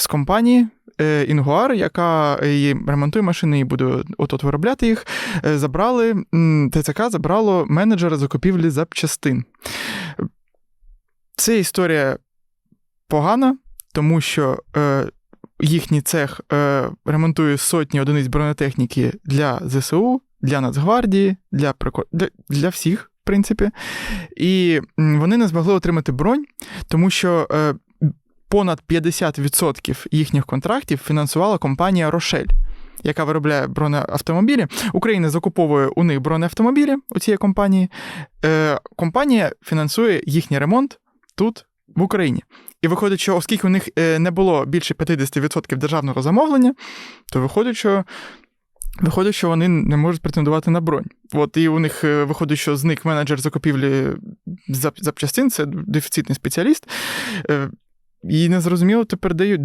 з компанії е, Інгуар, яка і ремонтує машини і буде от-от виробляти їх. е, Забрали ТЦК забрало менеджера закупівлі запчастин. Це історія погана, тому що е, їхній цех е, ремонтує сотні одиниць бронетехніки для ЗСУ, для Нацгвардії, для, для, всіх, в принципі. І вони не змогли отримати бронь, тому що е, понад 50% їхніх контрактів фінансувала компанія Рошель. Яка виробляє бронеавтомобілі. Україна закуповує у них бронеавтомобілі у цієї компанії. Е, компанія фінансує їхній ремонт тут, в Україні. І виходить, що оскільки у них е, не було більше 50% державного замовлення, то виходить, що. Виходить, що вони не можуть претендувати на бронь. От і у них е, виходить, що зник менеджер закупівлі зап- запчастин, це дефіцитний спеціаліст. І незрозуміло тепер дають